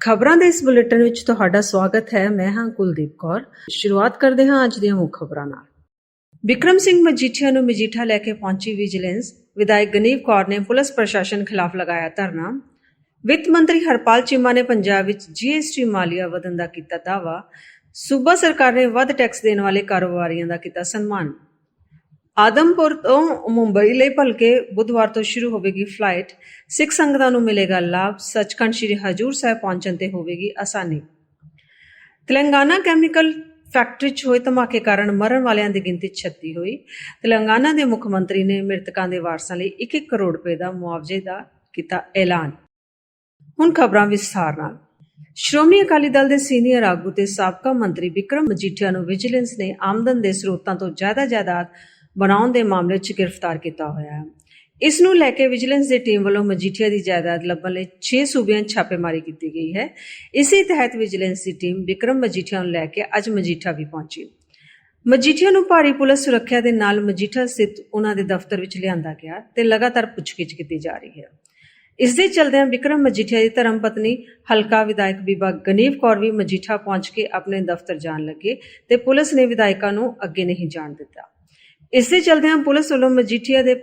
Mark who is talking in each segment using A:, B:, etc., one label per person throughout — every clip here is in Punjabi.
A: ਖਬਰਾਂ ਦੇ ਇਸ ਬੁਲੇਟਿਨ ਵਿੱਚ ਤੁਹਾਡਾ ਸਵਾਗਤ ਹੈ। ਮੈਂ ਹਾਂ ਕੁਲਦੀਪ ਕੌਰ। ਸ਼ੁਰੂਆਤ ਕਰਦੇ ਹਾਂ ਅੱਜ ਦੀਆਂ ਮੁੱਖ ਖਬਰਾਂ ਨਾਲ। ਵਿਕਰਮ ਸਿੰਘ ਮਜੀਠੀਆ ਨੂੰ ਮਜੀਠਾ ਲੈ ਕੇ ਪਹੁੰਚੀ ਵਿਜੀਲੈਂਸ। ਵਿਧਾਇਕ ਗਨੀਵ ਕੌਰ ਨੇ ਪੁਲਿਸ ਪ੍ਰਸ਼ਾਸਨ ਖਿਲਾਫ ਲਗਾਇਆ ਧਰਨਾ। ਵਿੱਤ ਮੰਤਰੀ ਹਰਪਾਲ ਚੀਮਾ ਨੇ ਪੰਜਾਬ ਵਿੱਚ ਜੀਐਸਟੀ ਮਾਲੀਆ ਵਧਣ ਦਾ ਕੀਤਾ ਦਾਅਵਾ। ਸੂਬਾ ਸਰਕਾਰ ਨੇ ਵੱਧ ਟੈਕਸ ਦੇਣ ਵਾਲੇ ਕਾਰੋਬਾਰੀਆਂ ਦਾ ਕੀਤਾ ਸਨਮਾਨ। ਆਦਮਪੁਰ ਤੋਂ ਮੁੰਬਈ ਲਈ ਭਲਕੇ ਬੁੱਧਵਾਰ ਤੋਂ ਸ਼ੁਰੂ ਹੋਵੇਗੀ ਫਲਾਈਟ ਸਿੱਖ ਸੰਗਤਾਂ ਨੂੰ ਮਿਲੇਗਾ ਲਾਭ। ਸੱਚਖੰਡ ਸ੍ਰੀ ਹਜੂਰ ਸਾਹਿਬ ਪਹੁੰਚਣ ਤੇ ਹੋਵੇਗੀ ਆਸਾਨੀ। ਤੇਲੰਗਾਨਾ ਕੈਮੀਕਲ ਫੈਕਟਰੀ 'ਚ ਹੋਏ ਧਮਾਕੇ ਕਾਰਨ ਮਰਨ ਵਾਲਿਆਂ ਦੀ ਗਿਣਤੀ 36 ਹੋਈ। ਤੇਲੰਗਾਨਾ ਦੇ ਮੁੱਖ ਮੰਤਰੀ ਨੇ ਮ੍ਰਿਤਕਾਂ ਦੇ ਵਾਰਸਾਂ ਲਈ 1-1 ਕਰੋੜ ਰੁਪਏ ਦਾ ਮੁਆਵਜ਼ੇ ਦਾ ਕੀਤਾ ਐਲਾਨ। ਹੁਣ ਖਬਰਾਂ ਵਿਸਥਾਰ ਨਾਲ। ਸ਼੍ਰੋਮਣੀ ਅਕਾਲੀ ਦਲ ਦੇ ਸੀਨੀਅਰ ਆਗੂ ਤੇ ਸਾਬਕਾ ਮੰਤਰੀ ਵਿਕਰਮ ਮਜੀਠੀਆ ਨੂੰ ਵਿਜੀਲੈਂਸ ਨੇ ਆਮਦਨ ਦੇ ਸਰੋਤਾਂ ਤੋਂ ਜ਼ਿਆਦਾ ਜਾਇਦਾਦ ਬਣਾਉਣ ਦੇ ਮਾਮਲੇ 'ਚ ਗ੍ਰਿਫਤਾਰ ਕੀਤਾ ਹੋਇਆ ਹੈ। ਇਸ ਨੂੰ ਲੈ ਕੇ ਵਿਜੀਲੈਂਸ ਦੀ ਟੀਮ ਵੱਲੋਂ ਮਜੀਠੀਆ ਦੀ ਜਾਇਦਾਦ ਲੱਭਣ ਲਈ 6 ਸੂਬਿਆਂ 'ਚ ਛਾਪੇਮਾਰੀ ਕੀਤੀ ਗਈ ਹੈ। ਇਸੇ ਤਹਿਤ ਵਿਜੀਲੈਂਸ ਦੀ ਟੀਮ ਵਿਕਰਮ ਮਜੀਠੀਆ ਨੂੰ ਲੈ ਕੇ ਅੱਜ ਮਜੀਠਾ ਵੀ ਪਹੁੰਚੀ। ਮਜੀਠੀਆ ਨੂੰ ਭਾਰੀ ਪੁਲਿਸ ਸੁਰੱਖਿਆ ਦੇ ਨਾਲ ਮਜੀਠਾ ਸਥਿਤ ਉਹਨਾਂ ਦੇ ਦਫ਼ਤਰ ਵਿੱਚ ਲਿਆਂਦਾ ਗਿਆ ਤੇ ਲਗਾਤਾਰ ਪੁੱਛਗਿੱਛ ਕੀਤੀ ਜਾ ਰਹੀ ਹੈ। ਇਸ ਦੇ ਚਲਦਿਆਂ ਵਿਕਰਮ ਮਜੀਠੀਆ ਦੀ ਧਰਮ ਪਤਨੀ ਹਲਕਾ ਵਿਧਾਇਕ ਬੀਬਾ ਗਨੀਵ ਕੌਰ ਵੀ ਮਜੀਠਾ ਪਹੁੰਚ ਕੇ ਆਪਣੇ ਦਫ਼ਤਰ ਜਾਣ ਲੱਗੇ ਤੇ ਪੁਲਿਸ ਨੇ ਵਿਧਾਇਕਾਂ ਨੂੰ ਅੱਗੇ ਨਹੀਂ ਜਾਣ ਦਿੱਤਾ। ਇਸ ਦੇ ਚਲਦਿਆਂ ਪੁਲਿਸ ਵੱਲੋਂ ਮਜੀਠੀਆ ਦੇ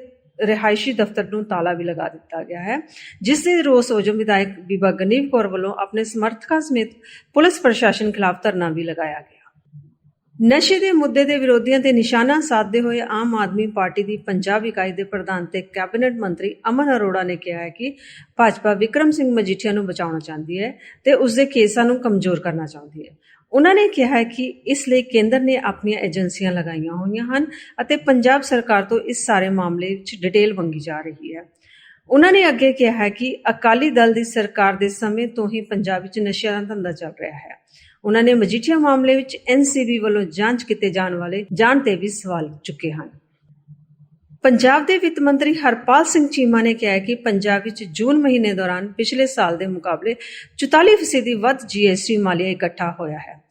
A: ਰਿਹਾਇਸ਼ੀ ਦਫ਼ਤਰ ਨੂੰ ਤਾਲਾ ਵੀ ਲਗਾ ਦਿੱਤਾ ਗਿਆ ਹੈ, ਜਿਸ ਦੇ ਰੋਸ ਵਜੋਂ ਵਿਧਾਇਕ ਬੀਬਾ ਗਨੀਵ ਕੌਰ ਵੱਲੋਂ ਆਪਣੇ ਸਮਰਥਕਾਂ ਸਮੇਤ ਪੁਲਿਸ ਪ੍ਰਸ਼ਾਸਨ ਖਿਲਾਫ ਧਰਨਾ ਵੀ ਲਗਾਇਆ ਗਿਆ। ਨਸ਼ੇ ਦੇ ਮੁੱਦੇ ਦੇ ਵਿਰੋਧੀਆਂ ਤੇ ਨਿਸ਼ਾਨਾ ਸਾਧਦੇ ਹੋਏ ਆਮ ਆਦਮੀ ਪਾਰਟੀ ਦੀ ਪੰਜਾਬ ਇਕਾਈ ਦੇ ਪ੍ਰਧਾਨ ਤੇ ਕੈਬਨਿਟ ਮੰਤਰੀ ਅਮਨ ਅਰੋੜਾ ਨੇ ਕਿਹਾ ਹੈ ਕਿ ਭਾਜਪਾ ਵਿਕਰਮ ਸਿੰਘ ਮਜੀਠੀਆ ਨੂੰ ਬਚਾਉਣਾ ਚਾਹੁੰਦੀ ਹੈ ਤੇ ਉਸ ਦੇ ਕੇਸਾਂ ਨੂੰ ਕਮਜ਼ੋਰ ਕਰਨਾ ਚਾਹੁੰਦੀ ਹੈ। ਉਹਨਾਂ ਨੇ ਕਿਹਾ ਹੈ ਕਿ ਇਸ ਲਈ ਕੇਂਦਰ ਨੇ ਆਪਣੀਆਂ ਏਜੰਸੀਆਂ ਲਗਾਈਆਂ ਹੋਈਆਂ ਹਨ ਅਤੇ ਪੰਜਾਬ ਸਰਕਾਰ ਤੋਂ ਇਸ ਸਾਰੇ ਮਾਮਲੇ ਵਿੱਚ ਡਿਟੇਲ ਮੰਗੀ ਜਾ ਰਹੀ ਹੈ। ਉਹਨਾਂ ਨੇ ਅੱਗੇ ਕਿਹਾ ਹੈ ਕਿ ਅਕਾਲੀ ਦਲ ਦੀ ਸਰਕਾਰ ਦੇ ਸਮੇਂ ਤੋਂ ਹੀ ਪੰਜਾਬ ਵਿੱਚ ਨਸ਼ਿਆਂ ਦਾ ਧੰਦਾ ਚੱਲ ਰਿਹਾ ਹੈ। ਉਹਨਾਂ ਨੇ ਮਜੀਠੀਆ ਮਾਮਲੇ ਵਿੱਚ ਐਨਸੀਬੀ ਵੱਲੋਂ ਜਾਂਚ ਕੀਤੇ ਜਾਣ ਵਾਲੇ ਜਾਣ ਤੇ ਵੀ ਸਵਾਲ ਚੁੱਕੇ ਹਨ। ਪੰਜਾਬ ਦੇ ਵਿੱਤ ਮੰਤਰੀ ਹਰਪਾਲ ਸਿੰਘ ਚੀਮਾ ਨੇ ਕਿਹਾ ਕਿ ਪੰਜਾਬ ਵਿੱਚ ਜੂਨ ਮਹੀਨੇ ਦੌਰਾਨ ਪਿਛਲੇ ਸਾਲ ਦੇ ਮੁਕਾਬਲੇ 44% ਵੱਧ ਜੀਐਸਟੀ ਮਾਲੀਆ ਇਕੱਠਾ ਹੋਇਆ ਹੈ।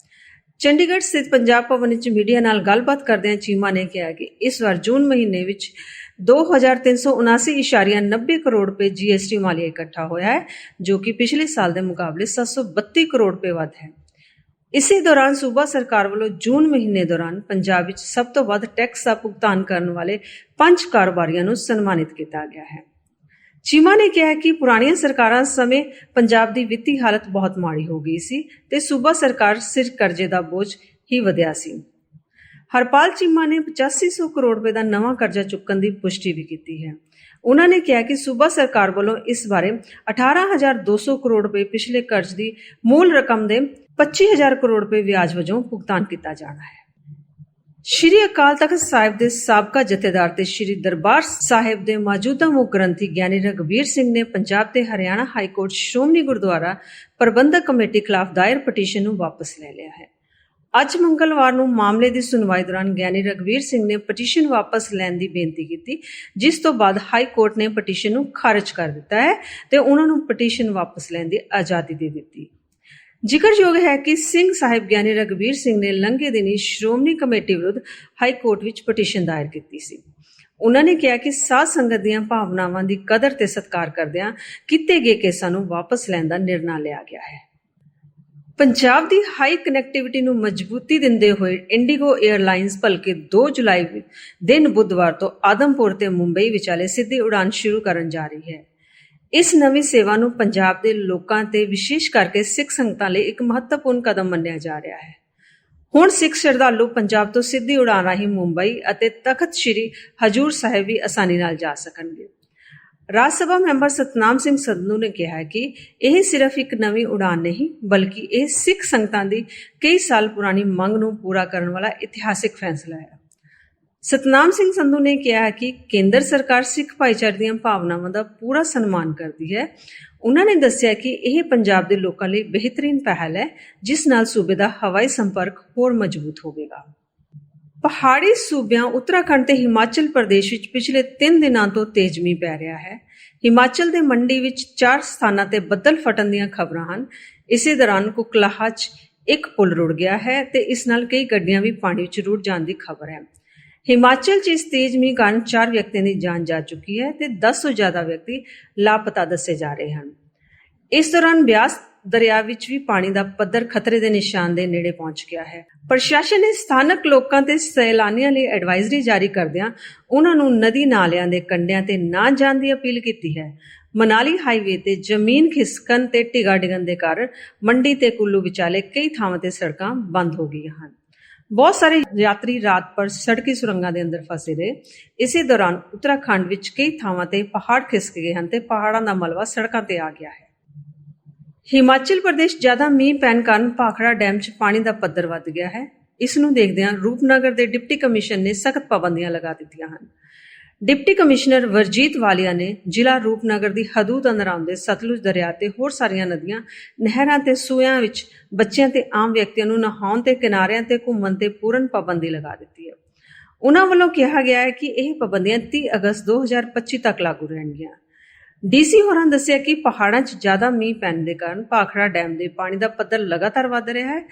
A: ਚੰਡੀਗੜ੍ਹ ਸਥਿਤ ਪੰਜਾਬ ਭਵਨ ਵਿੱਚ ਮੀਡੀਆ ਨਾਲ ਗੱਲਬਾਤ ਕਰਦਿਆਂ ਚੀਮਾ ਨੇ ਕਿਹਾ ਕਿ ਇਸ ਵਾਰ ਜੂਨ ਮਹੀਨੇ ਵਿੱਚ 2379.90 ਕਰੋੜ ਰੁਪਏ ਜੀਐਸਟੀ ਮਾਲੀਆ ਇਕੱਠਾ ਹੋਇਆ ਹੈ, ਜੋ ਕਿ ਪਿਛਲੇ ਸਾਲ ਦੇ ਮੁਕਾਬਲੇ 732 ਕਰੋੜ ਰੁਪਏ ਵੱਧ ਹੈ। ਇਸੇ ਦੌਰਾਨ ਸੂਬਾ ਸਰਕਾਰ ਵੱਲੋਂ ਜੂਨ ਮਹੀਨੇ ਦੌਰਾਨ ਪੰਜਾਬ ਵਿੱਚ ਸਭ ਤੋਂ ਵੱਧ ਟੈਕਸ ਦਾ ਭੁਗਤਾਨ ਕਰਨ ਵਾਲੇ ਪੰਜ ਕਾਰੋਬਾਰੀਆਂ ਨੂੰ ਸਨਮਾਨਿਤ ਕੀਤਾ ਗਿਆ ਹੈ। ਚੀਮਾ ਨੇ ਕਿਹਾ ਕਿ ਪੁਰਾਣੀਆਂ ਸਰਕਾਰਾਂ ਸਮੇਂ ਪੰਜਾਬ ਦੀ ਵਿੱਤੀ ਹਾਲਤ ਬਹੁਤ ਮਾੜੀ ਹੋ ਗਈ ਸੀ ਤੇ ਸੂਬਾ ਸਰਕਾਰ ਸਿਰ ਕਰਜ਼ੇ ਦਾ ਬੋਝ ਹੀ ਵਧਿਆ ਸੀ। ਹਰਪਾਲ ਚੀਮਾ ਨੇ 8500 ਕਰੋੜ ਰੁਪਏ ਦਾ ਨਵਾਂ ਕਰਜ਼ਾ ਚੁੱਕਣ ਦੀ ਪੁਸ਼ਟੀ ਵੀ ਕੀਤੀ ਹੈ। ਉਹਨਾਂ ਨੇ ਕਿਹਾ ਕਿ ਸੂਬਾ ਸਰਕਾਰ ਵੱਲੋਂ ਇਸ ਬਾਰੇ 18200 ਕਰੋੜ ਰੁਪਏ ਪਿਛਲੇ ਕਰਜ਼ ਦੀ ਮੂਲ ਰਕਮ ਦੇ 25000 ਕਰੋੜ ਰੁਪਏ ਵਿਆਜ ਵਜੋਂ ਭੁਗਤਾਨ ਕੀਤਾ ਜਾਣਾ ਹੈ। ਸ਼੍ਰੀ ਅਕਾਲ ਤਖਤ ਸਾਹਿਬ ਦੇ ਸਾਬਕਾ ਜਥੇਦਾਰ ਤੇ ਸ਼੍ਰੀ ਦਰਬਾਰ ਸਾਹਿਬ ਦੇ ਮੌਜੂਦਾ ਮੁੱਖ ਗ੍ਰੰਥੀ ਗਿਆਨੀ ਰਗਵੀਰ ਸਿੰਘ ਨੇ ਪੰਜਾਬ ਤੇ Haryana high court Shiromani Gurdwara Prabandhak committee ਖਿਲਾਫ ਦਾਇਰ ਪਟੀਸ਼ਨ ਨੂੰ ਵਾਪਸ ਲੈ ਲਿਆ ਹੈ। ਅੱਜ ਮੰਗਲਵਾਰ ਨੂੰ ਮਾਮਲੇ ਦੀ ਸੁਣਵਾਈ ਦੌਰਾਨ ਗਿਆਨੀ ਰਗਵੀਰ ਸਿੰਘ ਨੇ ਪਟੀਸ਼ਨ ਵਾਪਸ ਲੈਣ ਦੀ ਬੇਨਤੀ ਕੀਤੀ, ਜਿਸ ਤੋਂ ਬਾਅਦ ਹਾਈ ਕੋਰਟ ਨੇ ਪਟੀਸ਼ਨ ਨੂੰ ਖਾਰਜ ਕਰ ਦਿੱਤਾ ਹੈ ਤੇ ਉਹਨਾਂ ਨੂੰ ਪਟੀਸ਼ਨ ਵਾਪਸ ਲੈਣ ਦੀ ਆਜ਼ਾਦੀ ਦੇ ਦਿੱਤੀ। ਜ਼ਿਕਰਯੋਗ ਹੈ ਕਿ ਸਿੰਘ ਸਾਹਿਬ ਗਿਆਨੀ ਰਗਵੀਰ ਸਿੰਘ ਨੇ ਲੰਘੇ ਦਿਨੀ ਸ਼੍ਰੋਮਣੀ ਕਮੇਟੀ ਵਿਰੁੱਧ ਹਾਈ ਕੋਰਟ ਵਿੱਚ ਪਟੀਸ਼ਨ ਦਾਇਰ ਕੀਤੀ ਸੀ। ਉਹਨਾਂ ਨੇ ਕਿਹਾ ਕਿ ਸਾਧ ਸੰਗਤ ਦੀਆਂ ਭਾਵਨਾਵਾਂ ਦੀ ਕਦਰ ਤੇ ਸਤਿਕਾਰ ਕਰਦਿਆਂ ਕੀਤੇ ਗਏ ਕੇਸਾਂ ਨੂੰ ਵਾਪਸ ਲੈਣ ਦਾ ਨਿਰਣਾ ਲਿਆ ਗਿਆ ਹੈ। ਪੰਜਾਬ ਦੀ ਹਾਈ ਕਨੈਕਟੀਵਿਟੀ ਨੂੰ ਮਜ਼ਬੂਤੀ ਦਿੰਦੇ ਹੋਏ ਇੰਡੀਗੋ 에ਅਰਲਾਈਨਸ ਭਲਕੇ 2 ਜੁਲਾਈ ਦਿਨ ਬੁੱਧਵਾਰ ਤੋਂ ਆਦਮਪੁਰ ਤੇ ਮੁੰਬਈ ਵਿਚਾਲੇ ਸਿੱਧੀ ਉਡਾਨ ਸ਼ੁਰੂ ਕਰਨ ਜਾ ਰਹੀ ਹੈ। ਇਸ ਨਵੀਂ ਸੇਵਾ ਨੂੰ ਪੰਜਾਬ ਦੇ ਲੋਕਾਂ ਤੇ ਵਿਸ਼ੇਸ਼ ਕਰਕੇ ਸਿੱਖ ਸੰਗਤਾਂ ਲਈ ਇੱਕ ਮਹੱਤਵਪੂਰਨ ਕਦਮ ਮੰਨਿਆ ਜਾ ਰਿਹਾ ਹੈ। ਹੁਣ ਸਿੱਖ ਸ਼ਰਧਾਲੂ ਪੰਜਾਬ ਤੋਂ ਸਿੱਧੀ ਉਡਾਨ ਰਾਹੀਂ ਮੁੰਬਈ ਅਤੇ ਤਖਤ ਸ੍ਰੀ ਹਜੂਰ ਸਾਹਿਬ ਵੀ ਆਸਾਨੀ ਨਾਲ ਜਾ ਸਕਣਗੇ। ਰਾਜ ਸਭਾ ਮੈਂਬਰ ਸਤਨਾਮ ਸਿੰਘ ਸੰਧੂ ਨੇ ਕਿਹਾ ਕਿ ਇਹ ਸਿਰਫ ਇੱਕ ਨਵੀਂ ਉਡਾਨ ਨਹੀਂ, ਬਲਕਿ ਇਹ ਸਿੱਖ ਸੰਗਤਾਂ ਦੀ ਕਈ ਸਾਲ ਪੁਰਾਣੀ ਮੰਗ ਨੂੰ ਪੂਰਾ ਕਰਨ ਵਾਲਾ ਇਤਿਹਾਸਿਕ ਫੈਸਲਾ ਹੈ। ਸਤਨਾਮ ਸਿੰਘ ਸੰਧੂ ਨੇ ਕਿਹਾ ਕਿ ਕੇਂਦਰ ਸਰਕਾਰ ਸਿੱਖ ਭਾਈਚਾਰੇ ਦੀਆਂ ਭਾਵਨਾਵਾਂ ਦਾ ਪੂਰਾ ਸਨਮਾਨ ਕਰਦੀ ਹੈ। ਉਹਨਾਂ ਨੇ ਦੱਸਿਆ ਕਿ ਇਹ ਪੰਜਾਬ ਦੇ ਲੋਕਾਂ ਲਈ ਬਿਹਤਰੀਨ ਪਹਿਲ ਹੈ, ਜਿਸ ਨਾਲ ਸੂਬੇ ਦਾ ਹਵਾਈ ਸੰਪਰਕ ਹੋਰ ਮਜ਼ਬੂਤ ਹੋਵੇਗਾ। ਪਹਾੜੀ ਸੂਬਿਆਂ ਉੱਤਰਾਖੰਡ ਤੇ ਹਿਮਾਚਲ ਪ੍ਰਦੇਸ਼ ਵਿੱਚ ਪਿਛਲੇ 3 ਦਿਨਾਂ ਤੋਂ ਤੇਜ਼ ਮੀਂਹ ਪੈ ਰਿਹਾ ਹੈ। ਹਿਮਾਚਲ ਦੇ ਮੰਡੀ ਵਿੱਚ ਚਾਰ ਸਥਾਨਾਂ ਤੇ ਬੱਦਲ ਫਟਣ ਦੀਆਂ ਖਬਰਾਂ ਹਨ। ਇਸੇ ਦੌਰਾਨ ਕੁਕਲਾਹਾ 'ਚ ਇੱਕ ਪੁਲ ਰੁੜ ਗਿਆ ਹੈ ਤੇ ਇਸ ਨਾਲ ਕਈ ਗੱਡੀਆਂ ਵੀ ਪਾਣੀ ਵਿੱਚ ਰੁੜ ਜਾਣ ਦੀ ਖਬਰ ਹੈ। ਹਿਮਾਚਲ 'ਚ ਇਸ ਤੇਜ਼ ਮੀਂਹ ਕਾਰਨ 4 ਵਿਅਕਤੀਆਂ ਦੀ ਜਾਨ ਜਾ ਚੁੱਕੀ ਹੈ ਤੇ 10 ਤੋਂ ਜ਼ਿਆਦਾ ਵਿਅਕਤੀ ਲਾਪਤਾ ਦੱਸੇ ਜਾ ਰਹੇ ਹਨ। ਇਸ ਦੌਰਾਨ ਬਿਆਸ ਦਰਿਆ ਵਿੱਚ ਵੀ ਪਾਣੀ ਦਾ ਪੱਧਰ ਖਤਰੇ ਦੇ ਨਿਸ਼ਾਨ ਦੇ ਨੇੜੇ ਪਹੁੰਚ ਗਿਆ ਹੈ। ਪ੍ਰਸ਼ਾਸਨ ਨੇ ਸਥਾਨਕ ਲੋਕਾਂ ਤੇ ਸੈਲਾਨੀਆਂ ਲਈ ਐਡਵਾਈਜ਼ਰੀ ਜਾਰੀ ਕਰਦਿਆਂ ਉਹਨਾਂ ਨੂੰ ਨਦੀ ਨਾਲਿਆਂ ਦੇ ਕੰਢਿਆਂ ਤੇ ਨਾ ਜਾਣ ਦੀ ਅਪੀਲ ਕੀਤੀ ਹੈ। ਮਨਾਲੀ ਹਾਈਵੇ ਤੇ ਜ਼ਮੀਨ ਖਿਸਕਣ ਤੇ ਟਿਗਾ ਡਿੱਗਣ ਦੇ ਕਾਰਨ ਮੰਡੀ ਤੇ ਕੁੱਲੂ ਵਿਚਾਲੇ ਕਈ ਥਾਵਾਂ ਤੇ ਸੜਕਾਂ ਬੰਦ ਹੋ ਗਈਆਂ ਹਨ। ਬਹੁਤ ਸਾਰੇ ਯਾਤਰੀ ਰਾਤ ਪਰ ਸੜਕੀ ਸੁਰੰਗਾਂ ਦੇ ਅੰਦਰ ਫਸੇ ਰਹੇ। ਇਸੇ ਦੌਰਾਨ ਉੱਤਰਾਖੰਡ ਵਿੱਚ ਕਈ ਥਾਵਾਂ ਤੇ ਪਹਾੜ ਖਿਸਕ ਗਏ ਹਨ ਤੇ ਪਹਾੜਾਂ ਦਾ ਮਲਬਾ ਸੜਕਾਂ ਤੇ ਆ ਗਿਆ ਹੈ। ਹਿਮਾਚਲ ਪ੍ਰਦੇਸ਼ ਜ਼ਿਆਦਾ ਮੀਂਹ ਪੈਣ ਕਾਰਨ ਭਾਖੜਾ ਡੈਮ 'ਚ ਪਾਣੀ ਦਾ ਪੱਧਰ ਵੱਧ ਗਿਆ ਹੈ। ਇਸ ਨੂੰ ਦੇਖਦਿਆਂ ਰੂਪਨਗਰ ਦੇ ਡਿਪਟੀ ਕਮਿਸ਼ਨ ਨੇ ਸਖਤ ਪਾਬੰਦੀਆਂ ਲਗਾ ਦਿੱਤੀਆਂ ਹਨ। ਡਿਪਟੀ ਕਮਿਸ਼ਨਰ ਵਰਜੀਤ ਵਾਲੀਆ ਨੇ ਜ਼ਿਲ੍ਹਾ ਰੂਪਨਗਰ ਦੀ ਹਦੂਦ ਅੰਦਰ ਆਉਂਦੇ ਸਤਲੁਜ ਦਰਿਆ ਤੇ ਹੋਰ ਸਾਰੀਆਂ ਨਦੀਆਂ, ਨਹਿਰਾਂ ਤੇ ਸੂਇਆਂ ਵਿੱਚ ਬੱਚਿਆਂ ਤੇ ਆਮ ਵਿਅਕਤੀਆਂ ਨੂੰ ਨਹਾਉਣ ਤੇ ਕਿਨਾਰਿਆਂ ਤੇ ਘੁੰਮਣ ਤੇ ਪੂਰਨ ਪਾਬੰਦੀ ਲਗਾ ਦਿੱਤੀ ਹੈ। ਉਹਨਾਂ ਵੱਲੋਂ ਕਿਹਾ ਗਿਆ ਹੈ ਕਿ ਇਹ ਪਾਬੰਦੀਆਂ 30 ਅਗਸਤ 2025 ਤੱਕ ਲਾਗੂ ਰਹਿਣਗੀਆਂ। ਡੀਸੀ ਹੋਰਾਂ ਦੱਸਿਆ ਕਿ ਪਹਾੜਾਂ 'ਚ ਜ਼ਿਆਦਾ ਮੀਂਹ ਪੈਣ ਦੇ ਕਾਰਨ ਭਾਖੜਾ ਡੈਮ ਦੇ ਪਾਣੀ ਦਾ ਪੱਧਰ ਲਗਾਤਾਰ ਵੱਧ ਰਿਹਾ ਹੈ,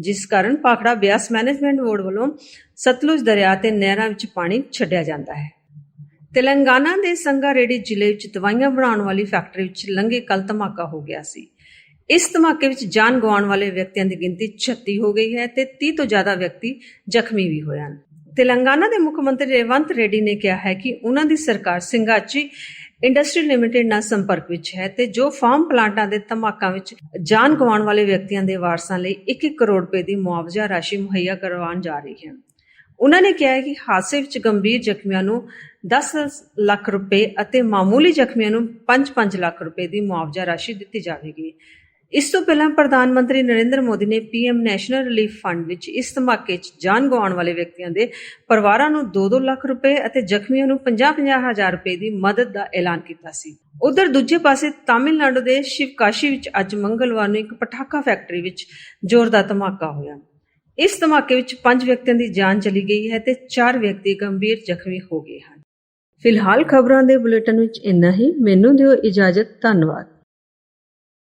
A: ਜਿਸ ਕਾਰਨ ਭਾਖੜਾ ਬਿਆਸ ਮੈਨੇਜਮੈਂਟ ਬੋਰਡ ਵੱਲੋਂ ਸਤਲੁਜ ਦਰਿਆ ਤੇ ਨਹਿਰਾਂ ਵਿੱਚ ਪਾਣੀ ਛੱਡਿਆ ਜਾਂਦਾ ਹੈ। ਤੇਲੰਗਾਨਾ ਦੇ ਸੰਗਾਰੇਡੀ ਜ਼ਿਲ੍ਹੇ ਵਿੱਚ ਦਵਾਈਆਂ ਬਣਾਉਣ ਵਾਲੀ ਫੈਕਟਰੀ ਵਿੱਚ ਲੰਘੇ ਕੱਲ ਧਮਾਕਾ ਹੋ ਗਿਆ ਸੀ। ਇਸ ਧਮਾਕੇ ਵਿੱਚ ਜਾਨ ਗਵਾਉਣ ਵਾਲੇ ਵਿਅਕਤੀਆਂ ਦੀ ਗਿਣਤੀ 36 ਹੋ ਗਈ ਹੈ ਤੇ 30 ਤੋਂ ਜ਼ਿਆਦਾ ਵਿਅਕਤੀ ਜ਼ਖਮੀ ਵੀ ਹੋਏ ਹਨ। ਤੇਲੰਗਾਨਾ ਦੇ ਮੁੱਖ ਮੰਤਰੀ ਰੇਵੰਤ ਰੈਡੀ ਨੇ ਕਿਹਾ ਹੈ ਕਿ ਉਹਨਾਂ ਦੀ ਸਰਕਾਰ ਸਿੰਗਾਚੀ ਇੰਡਸਟਰੀ ਲਿਮਿਟਿਡ ਨਾਲ ਸੰਪਰਕ ਵਿੱਚ ਹੈ ਤੇ ਜੋ ਫਾਰਮ ਪਲਾਂਟਾਂ ਦੇ ਧਮਾਕਾਂ ਵਿੱਚ ਜਾਨ ਗਵਾਉਣ ਵਾਲੇ ਵਿਅਕਤੀਆਂ ਦੇ ਵਾਰਸਾਂ ਲਈ 1-1 ਕਰੋੜ ਰੁਪਏ ਦੀ ਮੁਆਵਜ਼ਾ ਰਾਸ਼ੀ ਮੁਹੱਈਆ ਕਰਵਾਉਣ ਜਾ ਰਹੀ ਹੈ। ਉਹਨਾਂ ਨੇ ਕਿਹਾ ਹੈ ਕਿ ਹਾਦਸੇ ਵਿੱਚ ਗੰਭੀਰ ਜ਼ਖਮੀਆਂ ਨੂੰ 10 ਲੱਖ ਰੁਪਏ ਅਤੇ ਮਾਮੂਲੀ ਜ਼ਖਮੀਆਂ ਨੂੰ 5-5 ਲੱਖ ਰੁਪਏ ਦੀ ਮੁਆਵਜ਼ਾ ਰਾਸ਼ੀ ਦਿੱਤੀ ਜਾਵੇਗੀ। ਇਸ ਤੋਂ ਪਹਿਲਾਂ ਪ੍ਰਧਾਨ ਮੰਤਰੀ ਨਰਿੰਦਰ ਮੋਦੀ ਨੇ ਪੀਐਮ ਨੈਸ਼ਨਲ ਰਿਲੀਫ ਫੰਡ ਵਿੱਚ ਇਸ ਧਮਾਕੇ 'ਚ ਜਾਨ ਗਵਾਉਣ ਵਾਲੇ ਵਿਅਕਤੀਆਂ ਦੇ ਪਰਿਵਾਰਾਂ ਨੂੰ 2-2 ਲੱਖ ਰੁਪਏ ਅਤੇ ਜ਼ਖਮੀਆਂ ਨੂੰ 50-50 ਹਜ਼ਾਰ ਰੁਪਏ ਦੀ ਮਦਦ ਦਾ ਐਲਾਨ ਕੀਤਾ ਸੀ। ਉਧਰ ਦੂਜੇ ਪਾਸੇ ਤਾਮਿਲਨਾਡੂ ਦੇ ਸ਼ਿਵਕਾਸ਼ੀ ਵਿੱਚ ਅੱਜ ਮੰਗਲਵਾਰ ਨੂੰ ਇੱਕ ਪਟਾਕਾ ਫੈਕਟਰੀ ਵਿੱਚ ਜ਼ੋਰਦਾਰ ਧਮਾਕਾ ਹੋਇਆ। ਇਸ ਧਮਾਕੇ ਵਿੱਚ 5 ਵਿਅਕਤੀਆਂ ਦੀ ਜਾਨ ਚਲੀ ਗਈ ਹੈ ਤੇ 4 ਵਿਅਕਤੀ ਗੰਭੀਰ ਜ਼ਖਮੀ ਹੋ ਗਏ ਹਨ। ਫਿਲਹਾਲ ਖਬਰਾਂ ਦੇ ਬੁਲੇਟਿਨ ਵਿੱਚ ਇੰਨਾ ਹੀ। ਮੈਨੂੰ ਦਿਓ ਇਜਾਜ਼ਤ। ਧੰਨਵਾਦ।